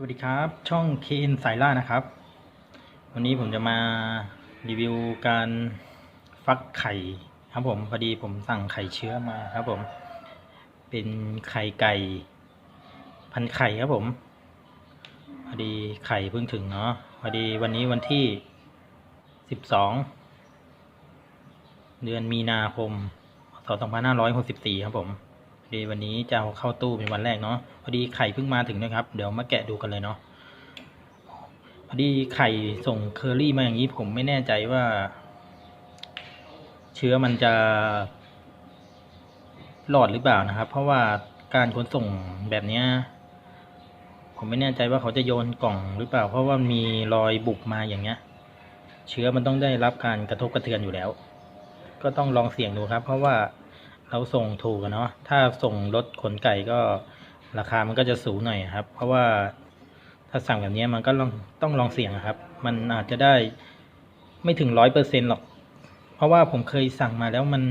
สวัสดีครับ ช่องเคนสายล่านะครับ วันนี้ผมจะมารีวิวการฟักไข่ครับผมพอดีผมสั่งไข่เชื้อมาครับผม เป็นไข่ไก่ พันไข่ครับผม พอดีไข่เพิ่งถึงเนาะพอดีวันนี้วันที่สิบสองเดือนมีนาคมสองพันห้าร้อยหกสิบสี่ครับผม พอดีวันนี้จะเอาเข้าตู้เป็นวันแรกเนาะพอดีไข่เพิ่งมาถึงนะครับ เดี๋ยวมาแกะดูกันเลยเนาะพอดีไข่ส่งเคอรี่มาอย่างนี้ผมไม่แน่ใจว่า เชื้อมันจะรอดหรือเปล่านะครับ เพราะว่าการขนส่งแบบเนี้ยผมไม่แน่ใจว่าเขาจะโยนกล่องหรือเปล่า เพราะว่ามีรอยบุบมาอย่างเงี้ย เชื้อมันต้องได้รับการกระทบกระเทือนอยู่แล้ว ก็ต้องลองเสี่ยงดูครับ เพราะว่า เราส่งถูกเนาะถ้าส่งรถขนไก่ก็ราคามันก็จะสูงหน่อยครับ เพราะว่าถ้าสั่งแบบนี้มันก็ลองต้องลองเสี่ยงครับ มันอาจจะได้ไม่ถึงร้อยเปอร์เซ็นหรอก เพราะว่าผมเคยสั่งมาแล้วมัน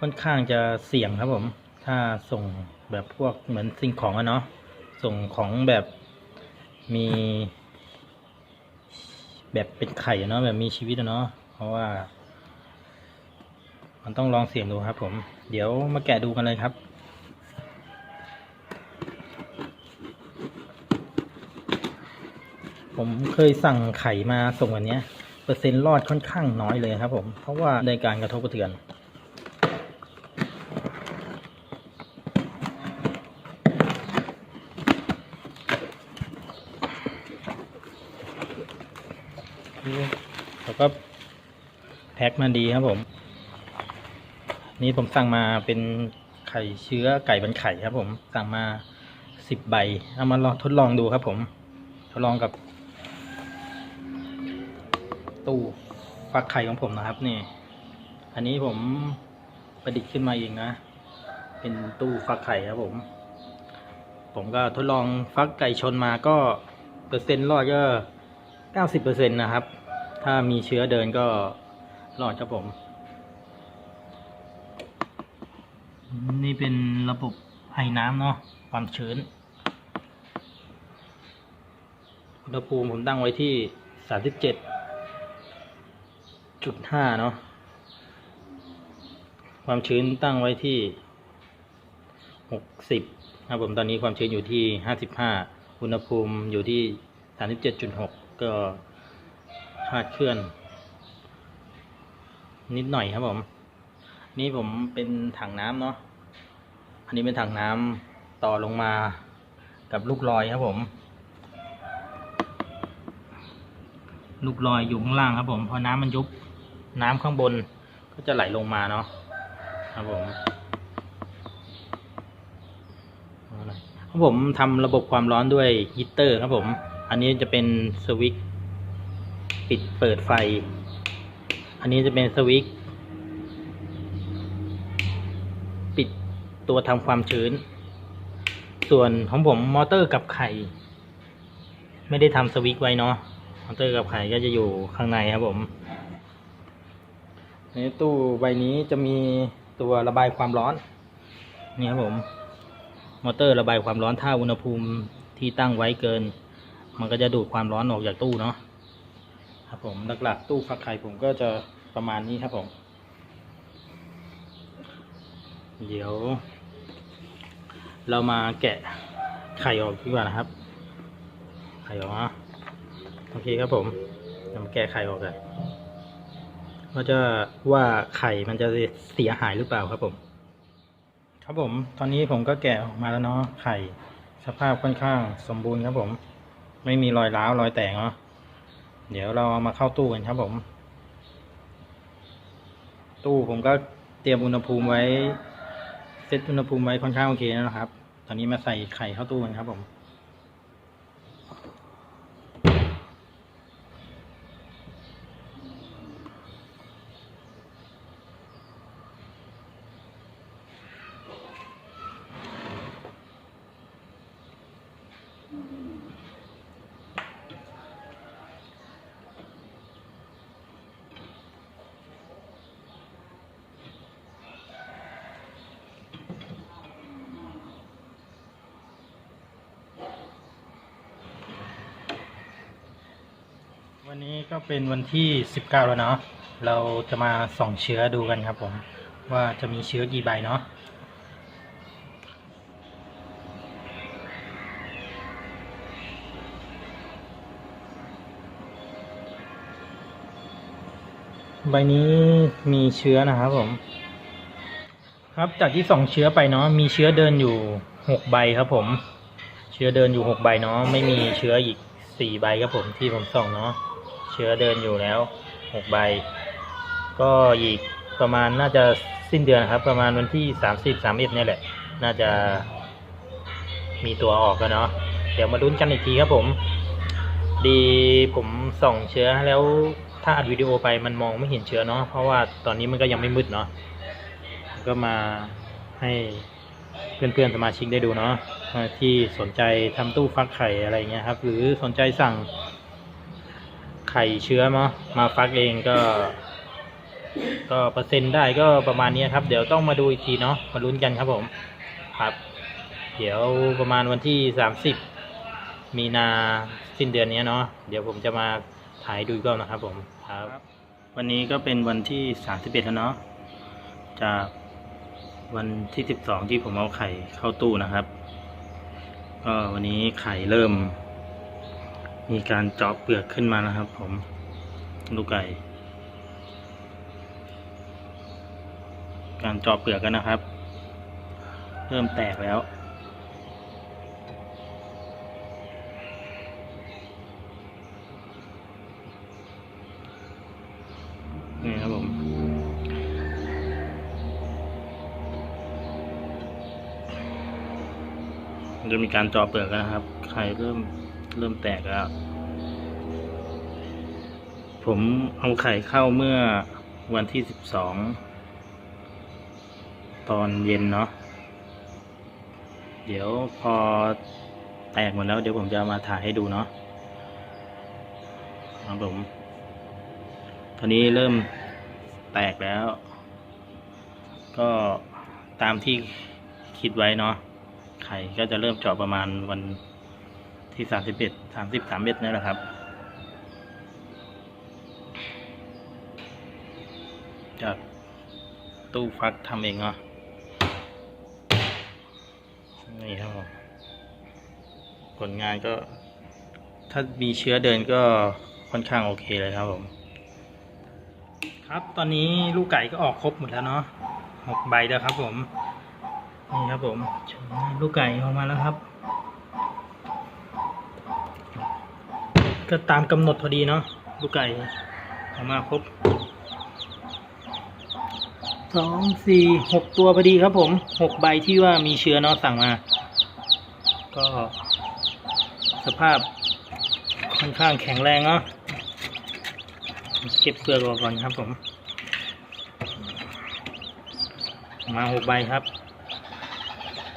ค่อนข้างจะเสี่ยงครับผม ถ้าส่งแบบพวกเหมือนสิ่งของอะเนาะส่งของแบบมี แบบเป็นไข่เนาะแบบมีชีวิตเนาะเพราะว่า มันต้องลองเสี่ยงดูครับผม เดี๋ยวมาแกะดูกันเลยครับ ผมเคยสั่งไข่มาส่งวันเนี้ย เปอร์เซ็นต์รอดค่อนข้างน้อยเลยครับผม เพราะว่าในการกระทบกระเทือนแล้วก็แพ็คมาดีครับผม นี่ผมสั่งมาเป็นไข่เชื้อไก่บันไข่ครับ ผมสั่งมาสิบใบเอามาลองทดลองดูครับ ผม ทดลองกับ ตู้ฟักไข่ของผมนะครับ นี่ อันนี้ผมประดิษฐ์ขึ้นมาเองนะ เป็นตู้ฟักไข่ครับผม ผมก็ทดลองฟักไก่ชนมาก็เปอร์เซ็นต์รอดก็เก้าสิบเปอร์เซ็นต์นะครับ ถ้ามีเชื้อเดินก็รอดครับผม นี่เป็นระบบไอน้ำเนาะความชื้น อุณหภูมิผมตั้งไว้ที่สามสิบเจ็ดจุดห้าเนาะความชื้นตั้งไว้ที่หกสิบครับผมตอนนี้ความชื้นอยู่ที่ห้าสิบห้าอุณหภูมิอยู่ที่สามสิบเจ็ดจุดหกก็คาดเคลื่อน นิดหน่อยครับผม นี่ผมเป็นถังน้ำเนาะ อันนี้เป็นถังน้ำต่อลงมากับลูกลอยครับผม ลูกลอยอยู่ข้างล่างครับผมพอน้ำมันยุบน้ำข้างบนก็จะไหลลงมาเนาะครับผมครับผมทำระบบความร้อนด้วยฮีตเตอร์ครับผม อันนี้จะเป็นสวิตช์ปิดเปิดไฟ อันนี้จะเป็นสวิตช์ปิด ตัวทำความชื้น ส่วนของผมมอเตอร์กับไข่ไม่ได้ทำสวิตช์ไว้เนาะมอเตอร์กับไข่ก็จะอยู่ข้างในครับผมในตู้ใบนี้จะมีตัวระบายความร้อนนี่ครับผมมอเตอร์ระบายความร้อนถ้าอุณหภูมิที่ตั้งไว้เกิน มันก็จะดูดความร้อนออกจากตู้เนาะครับผมหลักๆตู้ฟักไข่ผมก็จะประมาณนี้ครับผม เดี๋ยว เรามาแกะไข่ออกดีกว่านะครับ ไข่ออกนะโอเคครับผมเรามาแกะไข่ออกกันว่าจะว่าไข่มันจะเสียหายหรือเปล่าครับผม ครับผม ตอนนี้ผมก็แกะออกมาแล้วเนาะไข่สภาพค่อนข้างสมบูรณ์ครับผม ไม่มีรอยร้าวรอยแตกเนาะเดี๋ยวเราเอามาเข้าตู้กันครับผม ตู้ผมก็เตรียมอุณหภูมิไว้เซตอุณหภูมิไว้ค่อนข้างโอเคแล้วนะครับ ตอนนี้มาใส่ไข่เข้าตู้กันครับผม ก็เป็นวันที่ 19 แล้วเนาะ เราจะมาส่องเชื้อดูกันครับผม ว่าจะมีเชื้อกี่ใบเนาะใบนี้มีเชื้อนะครับผม ครับจากที่ส่องเชื้อไปเนาะมีเชื้อเดินอยู่หกใบครับผม เชื้อเดินอยู่หกใบเนาะไม่มีเชื้ออีกสี่ใบครับผมที่ผมส่องเนาะ เชื้อเดินอยู่แล้วหกใบ ก็อีกประมาณน่าจะสิ้นเดือนครับ ประมาณวันที่สามสิบสามเอ็ดนี่ยแหละ น่าจะมีตัวออกกันเนาะเดี๋ยวมาลุ้นกันอีกทีครับผม ดีผมส่องเชื้อแล้วถ้าอัดวิดีโอไปมันมองไม่เห็นเชื้อเนาะเพราะว่าตอนนี้มันก็ยังไม่มืดเนาะก็มาให้เพื่อนๆสมาชิกได้ดูเนาะที่สนใจทำตู้ฟักไข่อะไรเงี้ยครับ หรือสนใจสั่ง ไข่เชื้อมามาฟักเองก็ ก็เปอร์เซ็นต์ได้ก็ประมาณนี้ครับ เดี๋ยวต้องมาดูอีกทีเนาะมาลุ้นกันครับผมครับ เดี๋ยวประมาณวันที่สามสิบมีนาสิ้นเดือนนี้เนาะเดี๋ยวผมจะมาถ่ายดูกรอบนะครับผมครับ วันนี้ก็เป็นวันที่สามสิบเอ็ดแล้วเนาะจากวันที่สิบสองที่ผมเอาไข่เข้าตู้นะครับ ก็วันนี้ไข่เริ่ม มีการเจาะเปลือกขึ้นมานะครับผมลูกไก่ การเจาะเปลือกกันนะครับ เริ่มแตกแล้ว นี่ครับผมจะมีการเจาะเปลือกนนะครับ ไข่เริ่ม เริ่มแตกแล้ว ผมเอาไข่เข้าเมื่อวันที่สิบสองตอนเย็นเนาะ เดี๋ยวพอแตกหมดแล้วเดี๋ยวผมจะมาถ่ายให้ดูเนาะครับผม ตอนนี้เริ่มแตกแล้ว ก็ตามที่คิดไว้เนาะ ไข่ก็จะเริ่มเจาะประมาณวัน ที่สามสิบเอ็ดสามสิบสามเอ็ดนี่แหละครับ จากตู้ฟักทำเองเนาะนี่ครับผมผลงานก็ ถ้ามีเชื้อเดินก็ค่อนข้างโอเคเลยครับผม ครับตอนนี้ลูกไก่ก็ออกครบหมดแล้วเนาะหกใบแล้วครับผม นี่ครับผมลูกไก่ออกมาแล้วครับ ก็ตามกำหนดพอดีเนาะลูกไก่ออกมาครบสองสี่หกตัวพอดีครับผมหกใบที่ว่ามีเชื้อเนาะสั่งมา ก็ สภาพค่อนข้างแข็งแรงเนาะเก็บเปลือกออกก่อนครับผมมาหกใบครับ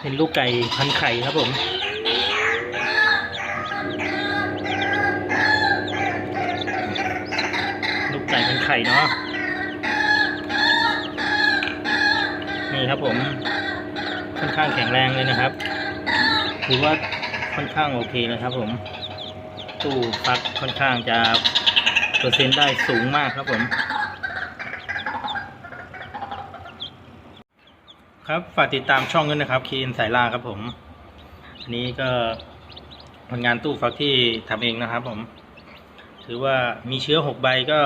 เป็นลูกไก่พันไข่ครับผม ลูกไก่พันไข่เนาะนี่ครับผมค่อนข้างแข็งแรงเลยนะครับถือว่าค่อนข้างโอเคนะครับผมตู้ฟักค่อนข้างจะเปอร์เซ็นต์ได้สูงมากครับผมครับฝากติดตามช่องด้วยนะครับคีนสายล่าครับผม อันนี้ก็ผลงานตู้ฟักที่ทำเองนะครับผม ถือว่ามีเชื้อหกใบก็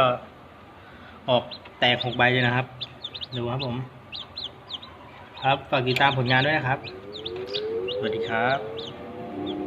ออกแตกหกใบเลยนะครับดูครับผม ครับฝากติดตามผลงานด้วยนะครับ สวัสดีครับ